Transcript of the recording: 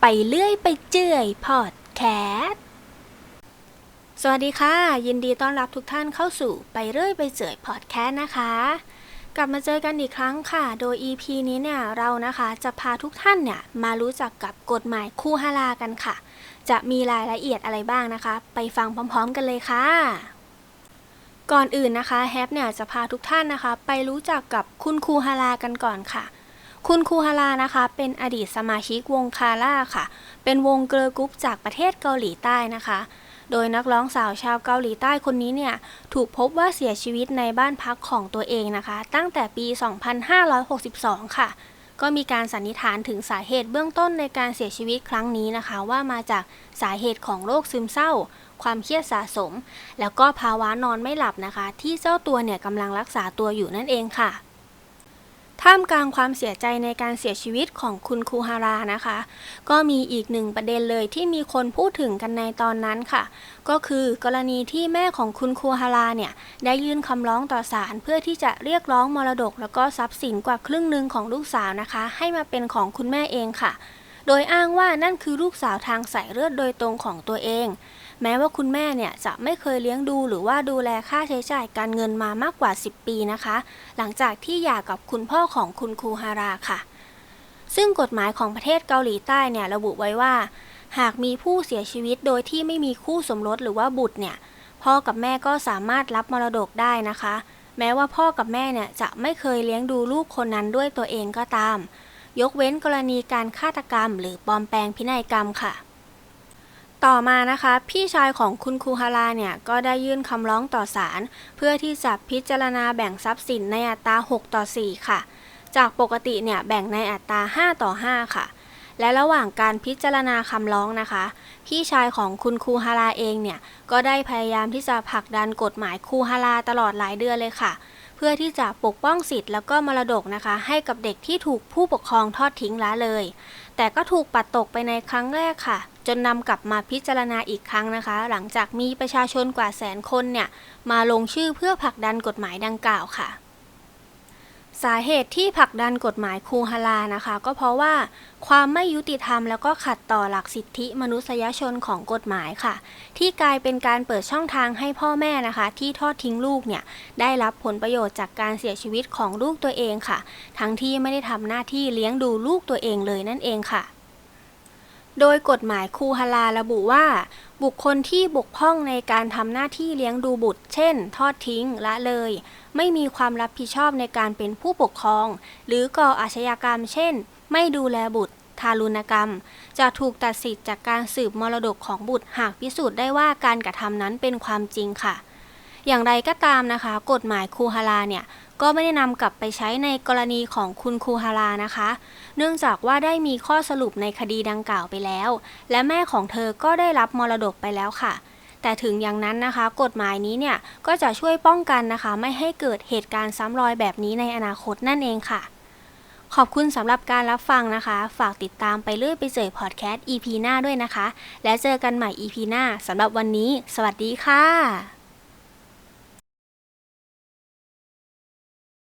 ไปเลื่อยไปเจื่อยพอดแคสต์สวัสดีค่ะ ยินดีต้อนรับทุกท่านเข้าสู่ไปเรื่อยไปเจื่อยพอดแคสต์นะคะ กลับมาเจอกันอีกครั้งค่ะ โดย EP นี้เนี่ยเรานะคะจะพาทุกท่านเนี่ยมารู้จักกับกฎหมายคู่ฮาลากันค่ะ จะมีรายละเอียดอะไรบ้างนะคะ ไปฟังพร้อม ๆ กันเลยค่ะ ก่อนอื่นนะคะแฮปเนี่ยจะพาทุกท่านนะคะ ไปรู้จักกับคุณครูฮาลากันก่อนค่ะ คุณครูฮารานะคะ เป็นอดีตสมาชิกวงคาร่าค่ะ เป็นวงเกิร์ลกรุ๊ปจากประเทศเกาหลีใต้นะคะ โดยนักร้องสาวชาวเกาหลีใต้คนนี้เนี่ย ถูกพบว่าเสียชีวิตในบ้านพักของตัวเองนะคะ ตั้งแต่ปี 2562 ค่ะ ก็มีการสันนิษฐานถึงสาเหตุเบื้องต้นในการเสียชีวิตครั้งนี้นะคะ ว่ามาจากสาเหตุของโรคซึมเศร้า ความเครียดสะสม แล้วก็ภาวะนอนไม่หลับนะคะ ที่เจ้าตัวเนี่ยกำลังรักษาตัวอยู่นั่นเองค่ะ ท่ามกลางความเสียใจในการเสียชีวิตของคุณคูฮารานะคะ ก็มีอีกหนึ่งประเด็นเลยที่มีคนพูดถึงกันในตอนนั้นค่ะ ก็คือกรณีที่แม่ของคุณคูฮาราเนี่ยได้ยื่นคำร้องต่อศาลเพื่อที่จะเรียกร้องมรดก แล้วก็ทรัพย์สินกว่าครึ่งหนึ่งของลูกสาวนะคะ ให้มาเป็นของคุณแม่เองค่ะ โดยอ้างว่านั่นคือลูกสาวทางสายเลือดโดยตรงของตัวเอง แม้ว่าคุณแม่เนี่ยจะไม่เคยเลี้ยงดูหรือว่าดูแลค่าใช้จ่ายการเงินมามากกว่า 10 ปีนะคะ หลังจากที่หย่ากับคุณพ่อของคุณคูฮาราค่ะ ซึ่งกฎหมายของประเทศเกาหลีใต้เนี่ยระบุไว้ว่า หากมีผู้เสียชีวิตโดยที่ไม่มีคู่สมรสหรือว่าบุตรเนี่ยพ่อกับแม่ก็สามารถรับมรดกได้นะคะ แม้ว่าพ่อกับแม่เนี่ยจะไม่เคยเลี้ยงดูลูกคนนั้นด้วยตัวเองก็ตาม ยกเว้นกรณีการฆาตกรรม หรือปลอมแปลงพินัยกรรมค่ะ ต่อมานะคะ พี่ชายของคุณคูฮาราเนี่ย ก็ได้ยื่นคำร้องต่อศาลเพื่อที่จะพิจารณาแบ่งทรัพย์สินในอัตรา 6 ต่อ 4 ค่ะ จากปกติเนี่ยแบ่งในอัตรา 5 ต่อ 5 ค่ะ และระหว่างการพิจารณาคำร้องนะคะ พี่ชายของคุณคูฮาราเองเนี่ย ก็ได้พยายามที่จะผลักดันกฎหมายคูฮาราตลอดหลายเดือนเลยค่ะ เพื่อที่จะปกป้องสิทธิ์แล้วก็มรดกนะคะ ให้กับเด็กที่ถูกผู้ปกครองทอดทิ้งละเลย แต่ก็ถูกปัดตกไปในครั้งแรกค่ะ จนนำกลับมาพิจารณาอีกครั้งนะคะ หลังจากมีประชาชนกว่าแสนคนเนี่ยมาลงชื่อเพื่อผลักดันกฎหมายดังกล่าวค่ะ สาเหตุที่ผลักดันกฎหมายคูฮาลานะคะ ก็เพราะว่าความไม่ยุติธรรมแล้วก็ขัดต่อหลักสิทธิมนุษยชนของกฎหมายค่ะ ที่กลายเป็นการเปิดช่องทางให้พ่อแม่นะคะ ที่ทอดทิ้งลูกเนี่ยได้รับผลประโยชน์จากการเสียชีวิตของลูกตัวเองค่ะ ทั้งที่ไม่ได้ทำหน้าที่เลี้ยงดูลูกตัวเองเลยนั่นเองค่ะ โดยกฎหมายคูฮาลาระบุว่า บุคคลที่บกพร่องในการทำหน้าที่เลี้ยงดูบุตร เช่น ทอดทิ้งละเลย ไม่มีความรับผิดชอบในการเป็นผู้ปกครอง หรือก่ออาชญากรรม เช่น ไม่ดูแลบุตร ทารุณกรรม จะถูกตัดสิทธิ์จากการสืบมรดกของบุตรหากพิสูจน์ได้ว่าการกระทำนั้นเป็นความจริงค่ะ อย่างไรก็ตามนะคะ กฎหมายคูฮาลาเนี่ย ก็ไม่ได้นำกลับไปใช้ในกรณีของคุณคูฮารานะคะ เนื่องจากว่าได้มีข้อสรุปในคดีดังกล่าวไปแล้ว และแม่ของเธอก็ได้รับมรดกไปแล้วค่ะแต่ถึงอย่างนั้นนะคะ กฎหมายนี้เนี่ยก็จะช่วยป้องกันนะคะ ไม่ให้เกิดเหตุการณ์ซ้ำรอยแบบนี้ในอนาคตนั่นเองค่ะ ขอบคุณสำหรับการรับฟังนะคะ ฝากติดตามไปเรื่อยไปเจอพอดแคสต์ EP หน้าด้วยนะคะ และเจอกันใหม่ EP หน้าสำหรับวันนี้ สวัสดีค่ะ